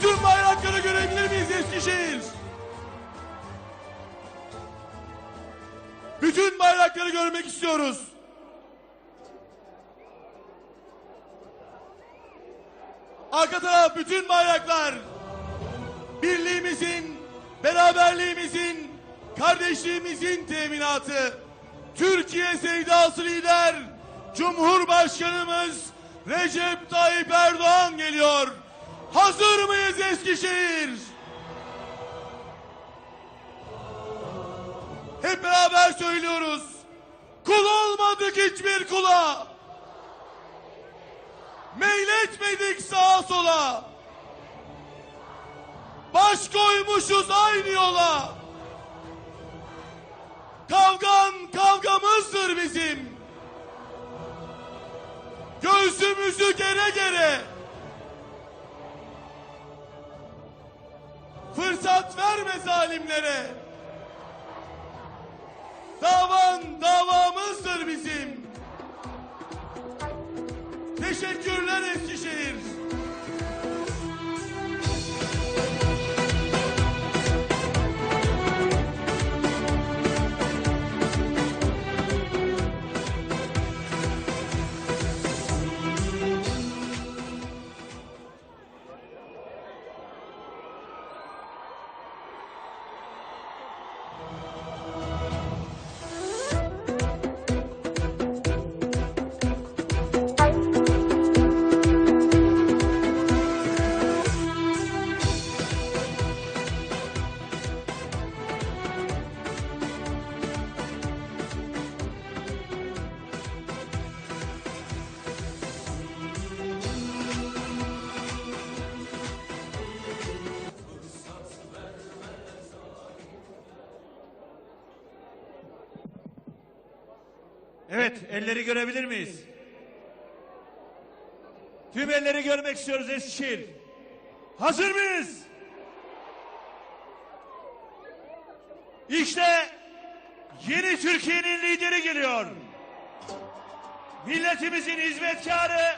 Bütün bayrakları görebilir miyiz Eskişehir? Bütün bayrakları görmek istiyoruz. Arka taraf bütün bayraklar. Birliğimizin, beraberliğimizin, kardeşliğimizin teminatı. Türkiye sevdası lider Cumhurbaşkanımız Recep Tayyip Erdoğan geliyor. Hazır mıyız Eskişehir? Hep beraber söylüyoruz. Kul olmadık hiçbir kula. Meyletmedik sağa sola. Baş koymuşuz aynı yola. Kavgan kavgamızdır bizim. Göğsümüzü gere gere. Fırsat verme zalimlere. Davan davamızdır bizim. Teşekkürler Eskişehir. Evet, elleri görebilir miyiz? Tüm elleri görmek istiyoruz Eskişehir. Hazır mıyız? İşte yeni Türkiye'nin lideri geliyor. Milletimizin hizmetkarı,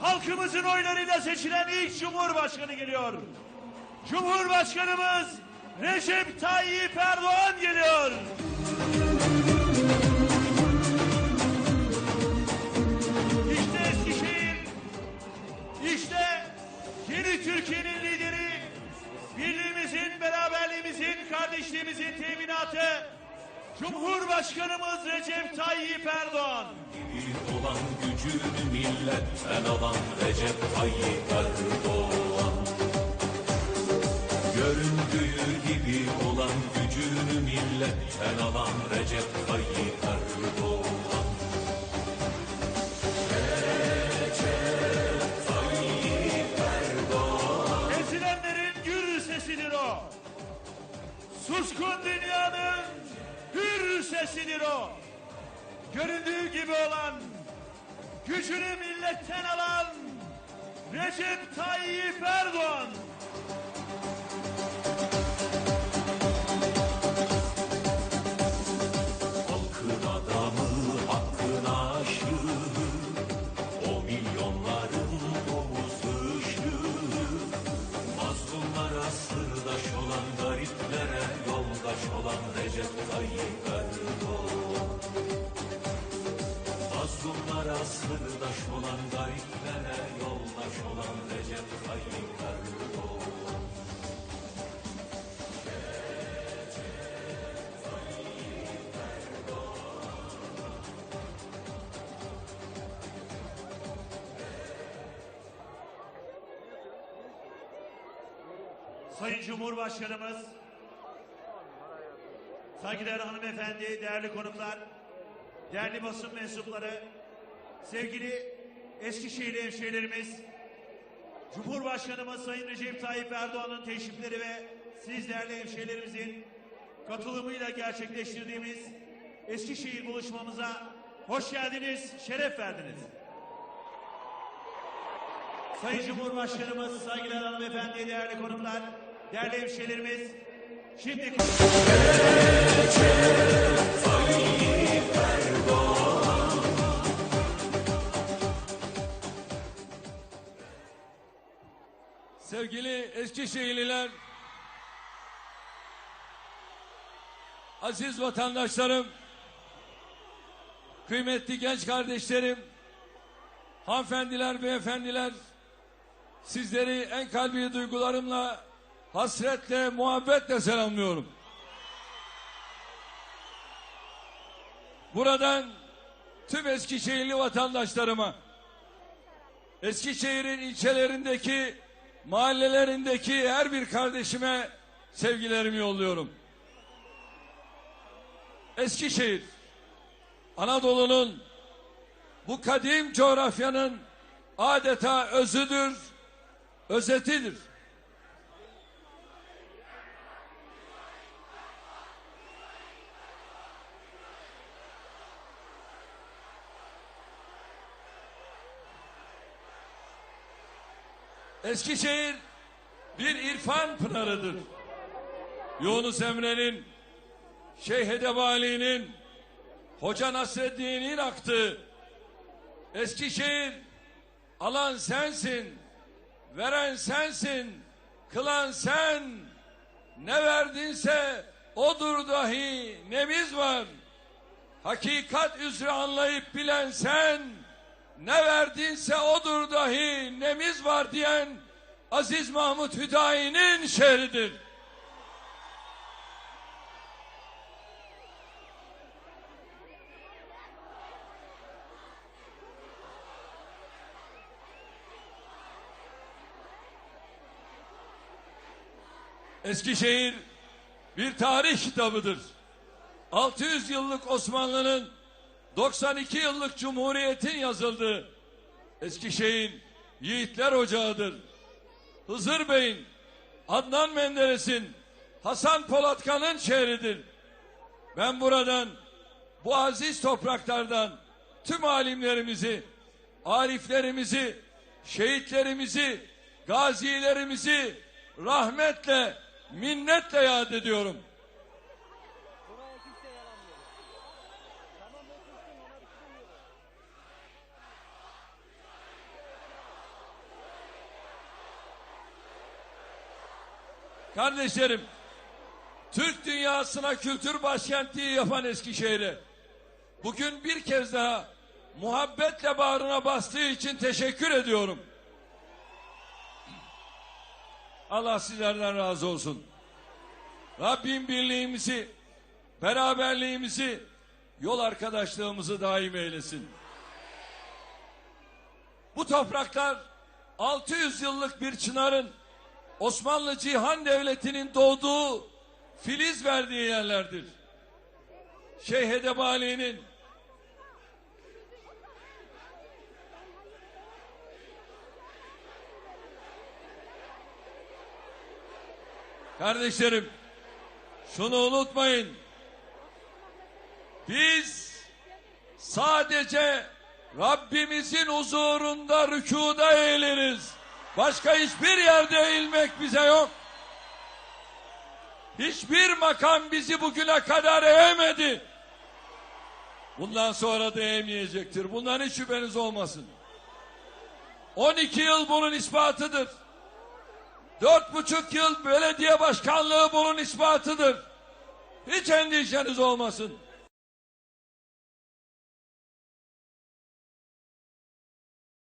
halkımızın oylarıyla seçilen ilk Cumhurbaşkanı geliyor. Cumhurbaşkanımız Recep Tayyip Erdoğan geliyor. Yeni Türkiye'nin lideri, birliğimizin, beraberliğimizin, kardeşliğimizin teminatı, Cumhurbaşkanımız Recep Tayyip Erdoğan. Bir olan gücünü milletten alan Recep Tayyip Erdoğan Göründüğü gibi olan gücünü milletten alan Recep Tayyip hür sesidir o. Göründüğü gibi olan, gücünü milletten alan Recep Tayyip Erdoğan. Sayın Cumhurbaşkanımız, saygıdeğer hanımefendi, değerli konuklar, değerli basın mensupları, sevgili Eskişehirli hemşehrilerimiz, Cumhurbaşkanımız Sayın Recep Tayyip Erdoğan'ın teşrifleri ve siz değerli hemşehrilerimizin katılımıyla gerçekleştirdiğimiz Eskişehir buluşmamıza hoş geldiniz, şeref verdiniz. Sayın Cumhurbaşkanımız, saygıdeğer hanımefendi, değerli konuklar, değerli hemşehrilerimiz, şimdi... Sevgili Eskişehirliler, aziz vatandaşlarım, kıymetli genç kardeşlerim, hanımefendiler, beyefendiler, sizleri en kalbi duygularımla, hasretle, muhabbetle selamlıyorum. Buradan tüm Eskişehirli vatandaşlarıma, Eskişehir'in ilçelerindeki, mahallelerindeki her bir kardeşime sevgilerimi yolluyorum. Eskişehir, Anadolu'nun bu kadim coğrafyanın adeta özüdür, özetidir. Eskişehir bir irfan pınarıdır. Yunus Emre'nin, Şeyh Edebali'nin, Hoca Nasreddin'in aktığı Eskişehir alan sensin, veren sensin, kılan sen. Ne verdinse odur dahi nemiz var. Hakikat üzere anlayıp bilen sen. Ne verdinse odur dahi nemiz var diyen Aziz Mahmut Hüdayi'nin şehridir. Eskişehir bir tarih kitabıdır. 600 yıllık Osmanlı'nın 92 yıllık Cumhuriyet'in yazıldığı Eskişehir Yiğitler Ocağı'dır. Hızır Bey'in, Adnan Menderes'in, Hasan Polatkan'ın şehridir. Ben buradan bu aziz topraklardan tüm alimlerimizi, ariflerimizi, şehitlerimizi, gazilerimizi rahmetle, minnetle yad ediyorum. Kardeşlerim, Türk dünyasına kültür başkentliği yapan Eskişehir'e bugün bir kez daha muhabbetle bağrına bastığı için teşekkür ediyorum. Allah sizlerden razı olsun. Rabbim birliğimizi, beraberliğimizi, yol arkadaşlığımızı daim eylesin. Bu topraklar 600 yıllık bir çınarın Osmanlı Cihan Devleti'nin doğduğu, filiz verdiği yerlerdir. Şeyh Edebali'nin Kardeşlerim, şunu unutmayın. Biz sadece Rabbimizin huzurunda rükuda eğiliriz. Başka hiçbir yerde eğilmek bize yok. Hiçbir makam bizi bugüne kadar eğemedi. Bundan sonra da eğmeyecektir. Bundan hiç şüpheniz olmasın. 12 yıl bunun ispatıdır. Dört buçuk yıl belediye başkanlığı bunun ispatıdır. Hiç endişeniz olmasın.